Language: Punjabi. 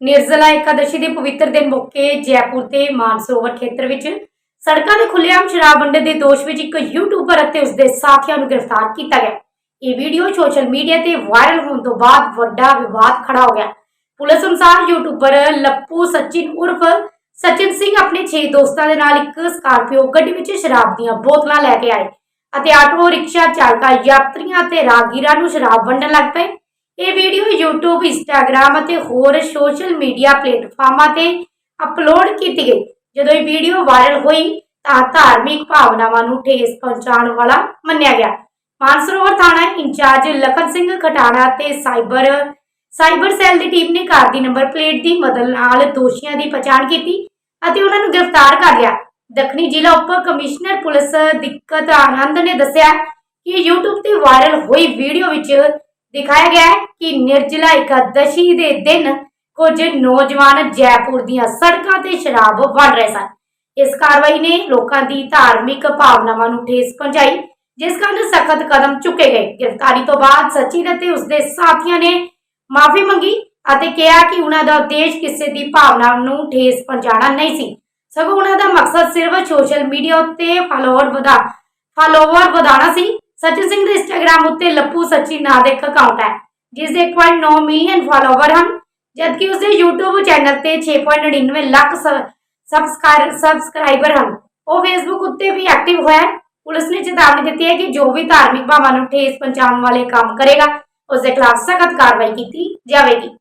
ਨਿਰਜਲਾ ਇਕਾਦਸ਼ੀ ਦੇ ਪਵਿੱਤਰ ਦਿਨ ਮੌਕੇ ਜੈਪੁਰ ਦੇ ਮਾਨਸਰੋਵਰ ਖੇਤਰ ਵਿੱਚ ਸੜਕਾਂ ਤੇ ਖੁੱਲ੍ਹੇਆਮ ਸ਼ਰਾਬ ਵੰਡਣ ਦੇ ਦੋਸ਼ ਵਿੱਚ ਇੱਕ ਯੂਟਿਊਬਰ ਅਤੇ ਉਸਦੇ ਸਾਥੀਆਂ ਨੂੰ ਗ੍ਰਿਫਤਾਰ ਕੀਤਾ ਗਿਆ। ਇਹ ਵੀਡੀਓ ਸੋਸ਼ਲ ਮੀਡੀਆ ਤੇ ਵਾਇਰਲ ਹੋਣ ਤੋਂ ਬਾਅਦ ਵੱਡਾ ਵਿਵਾਦ ਖੜਾ ਹੋ ਗਿਆ। ਪੁਲਿਸ ਅਨੁਸਾਰ ਯੂਟਿਊਬਰ ਲੱਪੂ ਸਚਿਨ ਉਰਫ ਸਚਿਨ ਸਿੰਘ ਆਪਣੇ 6 ਦੋਸਤਾਂ ਦੇ ਨਾਲ ਇੱਕ ਸਕਾਰਪੀਓ ਗੱਡੀ ਵਿੱਚ ਸ਼ਰਾਬ ਦੀਆਂ ਬੋਤਲਾਂ ਲੈ ਕੇ ਆਏ ਅਤੇ ਆਟੋ ਰਿਕਸ਼ਾ ਚਾਲਕਾਂ ਯਾਤਰੀਆਂ ਅਤੇ ਰਾਗੀਰਾਂ ਨੂੰ ਸ਼ਰਾਬ ਵੰਡਣ ਲੱਗ ਪਏ। ਇਹ ਵੀਡੀਓ YouTube, Instagram ਅਤੇ ਹੋਰ ਸੋਸ਼ਲ ਮੀਡੀਆ ਪਲੇਟਫਾਰਮਾਂ ਤੇ ਅਪਲੋਡ ਕੀਤੀ ਗਈ। ਜਦੋਂ ਇਹ ਵੀਡੀਓ ਵਾਇਰਲ ਹੋਈ, ਤਾਂ ਧਾਰਮਿਕ ਭਾਵਨਾਵਾਂ ਨੂੰ ਠੇਸ ਪਹੁੰਚਾਉਣ ਵਾਲਾ ਮੰਨਿਆ ਗਿਆ। ਮਾਨਸਰੋਵਰ ਥਾਣਾ ਇੰਚਾਰਜ ਲਖਨ ਸਿੰਘ ਖਟਾਣਾ ਤੇ ਸਾਈਬਰ ਸਾਈਬਰ ਸੈੱਲ ਦੀ ਟੀਮ ਨੇ ਕਾਰ ਦੀ ਨੰਬਰ ਪਲੇਟ ਦੀ ਮਦਦ ਨਾਲ ਦੋਸ਼ੀਆਂ ਦੀ ਪਛਾਣ ਕੀਤੀ ਅਤੇ ਉਹਨਾਂ ਨੂੰ ਗ੍ਰਿਫਤਾਰ ਕਰ ਲਿਆ। ਦੱਖਣੀ ਜ਼ਿਲ੍ਹਾ ਉਪ ਕਮਿਸ਼ਨਰ ਪੁਲਿਸ ਦਿੱਕਤ ਆਨੰਦ ਨੇ ਦੱਸਿਆ ਕਿ YouTube ਤੇ ਵਾਇਰਲ ਹੋਈ ਵੀਡੀਓ ਵਿੱਚ ਦਿਖਾਇਆ ਗਿਆ ਹੈ ਕਿ ਨਿਰਜਲਾ ਇਕਾਦਸ਼ੀ ਦੇ ਦਿਨ ਕੁਝ ਨੌਜਵਾਨ ਜੈਪੁਰ ਦੀਆਂ ਸੜਕਾਂ ਤੇ ਸ਼ਰਾਬ ਵੰਡ ਰਹੇ ਸਨ। ਇਸ ਕਾਰਵਾਈ ਨੇ ਲੋਕਾਂ ਦੀ ਧਾਰਮਿਕ ਭਾਵਨਾਵਾਂ ਨੂੰ ਠੇਸ ਪਹੁੰਚਾਈ, ਜਿਸ ਕਾਰਨ ਸਖਤ ਕਦਮ ਚੁੱਕੇ ਗਏ। ਗ੍ਰਿਫਤਾਰੀ ਤੋਂ ਬਾਅਦ ਸਚਿਨ ਅਤੇ ਉਸਦੇ ਸਾਥੀਆਂ ਨੇ ਮਾਫੀ ਮੰਗੀ ਅਤੇ ਕਿਹਾ ਕਿ ਉਹਨਾਂ ਦਾ ਉਦੇਸ਼ ਕਿਸੇ ਦੀ ਭਾਵਨਾ ਨੂੰ ਠੇਸ ਪਹੁੰਚਾਉਣਾ ਨਹੀਂ ਸੀ। ਸਗੋਂ ਉਹਨਾਂ ਦਾ ਮਕਸਦ ਸਿਰਫ ਸੋਸ਼ਲ ਮੀਡੀਆ ਉੱਤੇ ਫਾਲੋਅਰ ਵਧਾ ਫਾਲੋਅਰ ਵਧਾਉਣਾ ਸੀ। ਸਚਿਨ ਸਿੰਘ ਦੇ ਇੰਸਟਾਗ੍ਰam ਉੱਤੇ ਲੱਪੂ ਸਚਿਨ ਨਾਂ ਦਾ ਇੱਕ ਅਕਾਊਂਟ ਹੈ। ਜਿਸ ਦੇ 1.9 ਮਿਲੀਅਨ ਫਾਲੋਅਰ ਹਨ, ਜਦਕਿ ਉਸਦੇ YouTube ਚੈਨਲ ਤੇ 6.99 ਲੱਖ ਸਬਸਕ੍ਰਾਈਬਰ ਹਨ। ਉਹ Facebook ਉੱਤੇ ਵੀ ਐਕਟਿਵ ਹੋਇਆ ਹੈ। ਪੁਲਿਸ ਨੇ ਚੇਤਾਵਨੀ ਦਿੱਤੀ ਹੈ ਕਿ ਜੋ ਵੀ ਧਾਰਮਿਕ ਭਾਵਾਂ ਨੂੰ ਠੇਸ ਪਹੁੰਚਾਉਣ ਵਾਲੇ ਕੰਮ ਕਰੇਗਾ ਉਸ ਦੇ ਖਿਲਾਫ ਸਖਤ ਕਾਰਵਾਈ ਕੀਤੀ ਜਾਵੇਗੀ।